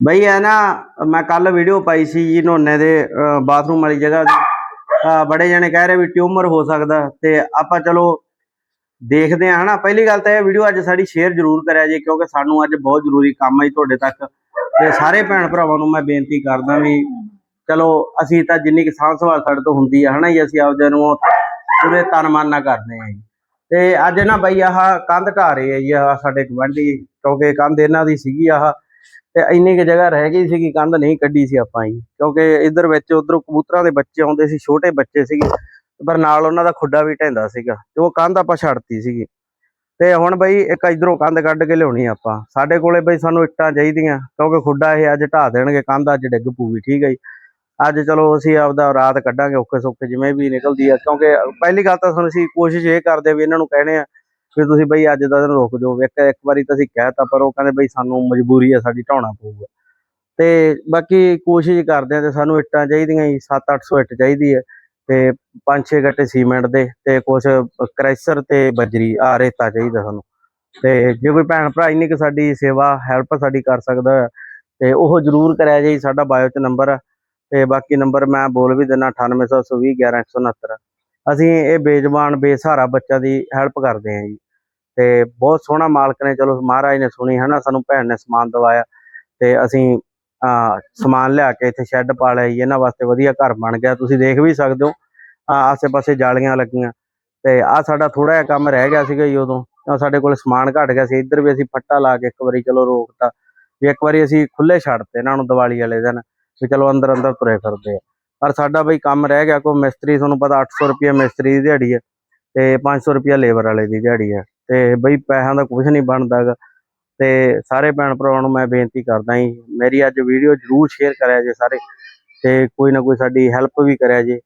ਬਈ ਇਹ ਨਾ, ਮੈਂ ਕੱਲ ਵੀਡੀਓ ਪਾਈ ਸੀ ਜੀ ਨੋਨੇ ਦੇ ਬਾਥਰੂਮ ਵਾਲੀ ਜਗ੍ਹਾ ਦੀ। ਬੜੇ ਜਣੇ ਕਹਿ ਰਹੇ ਵੀ ਟਿਊਮਰ ਹੋ ਸਕਦਾ ਤੇ ਆਪਾਂ ਚਲੋ ਦੇਖਦੇ ਆ ਹਨਾ। ਪਹਿਲੀ ਗੱਲ ਤਾਂ ਇਹ ਵੀਡੀਓ ਅੱਜ ਸਾਡੀ ਸ਼ੇਅਰ ਜ਼ਰੂਰ ਕਰਿਆ ਜੀ, ਕਿਉਂਕਿ ਸਾਨੂੰ ਅੱਜ ਬਹੁਤ ਜ਼ਰੂਰੀ ਕੰਮ ਹੈ ਜੀ ਤੁਹਾਡੇ ਤੱਕ। ਤੇ ਸਾਰੇ ਭੈਣ ਭਰਾਵਾਂ ਨੂੰ ਮੈਂ ਬੇਨਤੀ ਕਰਦਾ ਵੀ ਚਲੋ, ਅਸੀਂ ਤਾਂ ਜਿੰਨੀ ਕਿ ਸਾਂਭ ਸੰਭਾਲ ਸਾਡੇ ਤੋਂ ਹੁੰਦੀ ਆ ਹਨਾ ਜੀ, ਅਸੀਂ ਆਪਦੇ ਨੂੰ ਪੂਰੇ ਤਨ ਮਨ ਨਾਲ ਕਰਦੇ ਆ ਜੀ। ਤੇ ਅੱਜ ਨਾ ਬਈ ਆਹ ਕੰਧ ਢਾ ਰਹੇ ਆ ਜੀ, ਆਹ ਸਾਡੇ ਗਵਾਂਢੀ ਕਿਉਂਕਿ ਕੰਧ ਇਹਨਾਂ ਦੀ ਸੀਗੀ ਆਹ। ਤੇ ਇੰਨੀ ਕੁ ਜਗ੍ਹਾ ਰਹਿ ਗਈ ਸੀਗੀ, ਕੰਧ ਨਹੀਂ ਕੱਢੀ ਸੀ ਆਪਾਂ ਜੀ। ਕਿਉਂਕਿ ਇਧਰ ਵਿੱਚ ਉਧਰ ਕਬੂਤਰਾਂ ਦੇ ਬੱਚੇ ਆਉਂਦੇ ਸੀ, ਛੋਟੇ ਬੱਚੇ ਸੀਗੇ, ਪਰ ਨਾਲ ਉਹਨਾਂ ਦਾ ਖੁੱਡਾ ਵੀ ਢਹਿੰਦਾ ਸੀਗਾ, ਤੇ ਉਹ ਕੰਧ ਆਪਾਂ ਛੱਡਤੀ ਸੀਗੀ। ਤੇ ਹੁਣ ਬਈ ਇੱਕ ਇਧਰੋਂ ਕੰਧ ਕੱਢ ਕੇ ਲਿਆਉਣੀ ਆਪਾਂ। ਸਾਡੇ ਕੋਲੇ ਬਈ ਸਾਨੂੰ ਇੱਟਾਂ ਚਾਹੀਦੀਆਂ, ਕਿਉਂਕਿ ਖੁੱਡਾ ਇਹ ਅੱਜ ਢਾ ਦੇਣਗੇ, ਕੰਧ ਅੱਜ ਡਿੱਗ ਪੂਗੀ ਠੀਕ ਹੈ ਜੀ। ਅੱਜ ਚਲੋ ਅਸੀਂ ਆਪਦਾ ਰਾਤ ਕੱਢਾਂਗੇ, ਔਖੇ ਸੌਖੇ ਜਿਵੇਂ ਵੀ ਨਿਕਲਦੀ ਆ, ਕਿਉਂਕਿ ਪਹਿਲੀ ਗੱਲ ਤਾਂ ਸਾਨੂੰ ਅਸੀਂ ਕੋਸ਼ਿਸ਼ ਇਹ ਕਰਦੇ ਆ ਵੀ ਇਹਨਾਂ ਨੂੰ ਕਹਿਣੇ ਆ ਵੀ ਤੁਸੀਂ ਬਈ ਅੱਜ ਦਾ ਦਿਨ ਰੁਕ ਜਾਓ। ਇੱਕ ਇੱਕ ਵਾਰੀ ਤਾਂ ਅਸੀਂ ਕਹਿਤਾ, ਪਰ ਉਹ ਕਹਿੰਦੇ ਬਈ ਸਾਨੂੰ ਮਜਬੂਰੀ ਆ, ਸਾਡੀ ਢਾਉਣਾ ਪਊਗਾ। ਤੇ ਬਾਕੀ ਕੋਸ਼ਿਸ਼ ਕਰਦੇ ਆ ਤੇ ਸਾਨੂੰ ਇੱਟਾਂ ਚਾਹੀਦੀਆਂ ਜੀ 7-800 ਇੱਟ ਚਾਹੀਦੀ ਹੈ ਤੇ 5-6 ਗੱਟੇ ਸੀਮੈਂਟ ਦੇ ਤੇ ਕੁਝ ਕ੍ਰੈਸ਼ਰ ਤੇ ਬਜਰੀ ਆ ਰੇਤਾ ਚਾਹੀਦਾ ਸਾਨੂੰ। ਤੇ ਜੇ ਕੋਈ ਭੈਣ ਭਰਾ ਇੰਨੀ ਕੁ ਸਾਡੀ ਸੇਵਾ, ਹੈਲਪ ਸਾਡੀ ਕਰ ਸਕਦਾ ਹੈ ਤੇ ਉਹ ਜਰੂਰ ਕਰਿਆ ਜੀ ਸਾਡਾ ਬਾਇਓ ਚ ਨੰਬਰ ਤੇ ਬਾਕੀ ਨੰਬਰ ਮੈਂ ਬੋਲ ਵੀ ਦਿੰਦਾ 9820 11169 ਅਸੀਂ ਇਹ ਬੇਜਬਾਨ, ਬੇਸਹਾਰਾ ਬੱਚਾ ਦੀ ਹੈਲਪ ਕਰਦੇ ਹਾਂ ਜੀ। ਤੇ ਬਹੁਤ ਸੋਹਣਾ ਮਾਲਕ ਨੇ, ਚਲੋ ਮਹਾਰਾਜ ਨੇ ਸੁਣੀ, ਹਨਾ, ਸਾਨੂੰ ਭੈਣ ਨੇ ਸਮਾਨ ਦਵਾਇਆ ਤੇ ਅਸੀਂ ਆ ਸਮਾਨ ਲਿਆ ਕੇ ਇੱਥੇ ਸ਼ੈੱਡ ਪਾ ਲਿਆ ਜੀ, ਇਹਨਾਂ ਵਾਸਤੇ ਵਧੀਆ ਘਰ ਬਣ ਗਿਆ, ਤੁਸੀਂ ਦੇਖ ਵੀ ਸਕਦੇ ਹੋ ਆਸੇ-ਪਾਸੇ ਜਾਲੀਆਂ ਲੱਗੀਆਂ ਤੇ ਆ ਸਾਡਾ ਥੋੜਾ ਜਿਹਾ ਕੰਮ ਰਹਿ ਗਿਆ ਸੀਗਾ ਜੀ ਉਦੋਂ ਸਾਡੇ ਕੋਲ ਸਮਾਨ ਘਟ ਗਿਆ ਸੀ, ਇੱਧਰ ਵੀ ਅਸੀਂ ਫੱਟਾ ਲਾ ਕੇ ਇੱਕ ਵਾਰੀ ਚਲੋ ਰੋਕਤਾ, ਵੀ ਇੱਕ ਵਾਰੀ ਅਸੀਂ ਖੁੱਲੇ ਛੱਡਤੇ ਇਹਨਾਂ ਨੂੰ ਦੀਵਾਲੀ ਵਾਲੇ ਦਿਨ, ਵੀ ਚਲੋ ਅੰਦਰ ਅੰਦਰ ਤੁਰੇ ਫਿਰਦੇ ਆ। ਪਰ ਸਾਡਾ ਬਈ ਕੰਮ ਰਹਿ ਗਿਆ, ਕੋਈ ਮਿਸਤਰੀ, ਤੁਹਾਨੂੰ ਪਤਾ 800 ਰੁਪਏ ਮਿਸਤਰੀ ਦੀ ਦਿਹਾੜੀ ਹੈ ਤੇ 500 ਰੁਪਏ ਲੇਬਰ ਵਾਲੇ ਦੀ ਦਿਹਾੜੀ ਹੈ ਤੇ ਬਈ ਪੈਸਿਆਂ ਦਾ ਕੁਝ ਨਹੀਂ ਬਣਦਾਗਾ। ਤੇ ਸਾਰੇ ਭੈਣ ਭਰਾਵਾਂ ਨੂੰ ਮੈਂ ਬੇਨਤੀ ਕਰਦਾ ਜੀ, ਮੇਰੀ ਅੱਜ ਵੀਡੀਓ ਜਰੂਰ ਸ਼ੇਅਰ ਕਰਿਆ ਜੇ ਸਾਰੇ, ਤੇ ਕੋਈ ਨਾ ਕੋਈ ਸਾਡੀ ਹੈਲਪ ਵੀ ਕਰਿਆ ਜੇ।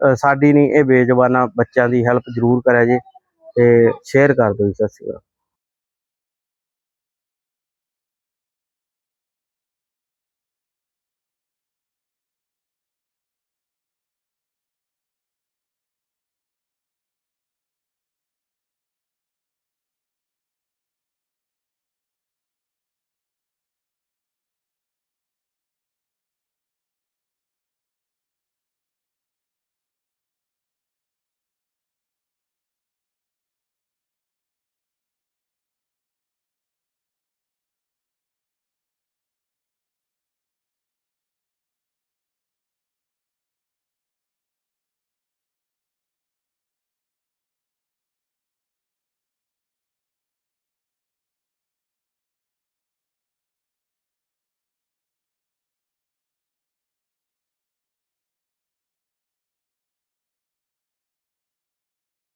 ਸਾਡੀ ਨਹੀਂ, ਇਹ ਬੇਜਵਾਨਾ ਬੱਚਿਆਂ ਦੀ ਹੈਲਪ ਜਰੂਰ ਕਰਿਆ ਜੇ, ਤੇ ਸ਼ੇਅਰ ਕਰ ਦਿਓ ਜੀ, ਸਤਿ ਸ਼੍ਰੀ ਅਕਾਲ।